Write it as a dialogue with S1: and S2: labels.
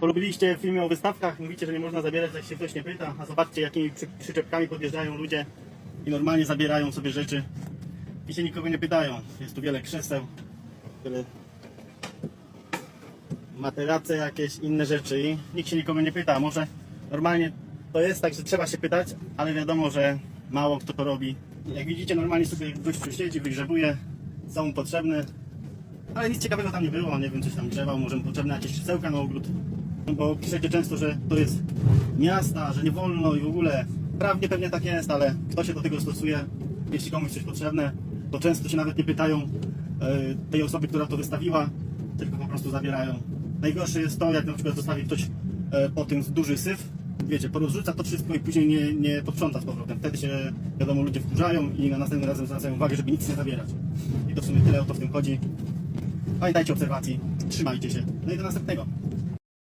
S1: Polubiliście filmy o wystawkach, mówicie, że nie można zabierać, jak się ktoś nie pyta, a zobaczcie, jakimi przy, przyczepkami podjeżdżają ludzie i normalnie zabierają sobie rzeczy i się nikogo nie pytają. Jest tu wiele krzeseł, wiele materace, jakieś inne rzeczy i nikt się nikogo nie pyta. Może normalnie to jest tak, że trzeba się pytać, ale wiadomo, że mało kto to robi. Jak widzicie, normalnie sobie gościu siedzi, wygrzebuje, są mu potrzebne, ale nic ciekawego tam nie było, nie wiem, coś tam grzebał, może mu potrzebne jakieś krzesełka na ogród. No bo piszecie często, że to jest miasta, że nie wolno i w ogóle. Prawnie pewnie tak jest, ale kto się do tego stosuje, jeśli komuś coś potrzebne, to często się nawet nie pytają e, tej osoby, która to wystawiła, tylko po prostu zabierają. Najgorsze jest to, jak na przykład zostawi ktoś e, po tym duży syf, wiecie, porozrzuca to wszystko i później nie, nie posprząta z powrotem. Wtedy się, wiadomo, ludzie wkurzają i na następnym razem zwracają uwagę, żeby nic nie zabierać. I to w sumie tyle o to w tym chodzi. Pamiętajcie obserwacji, trzymajcie się. No i do następnego.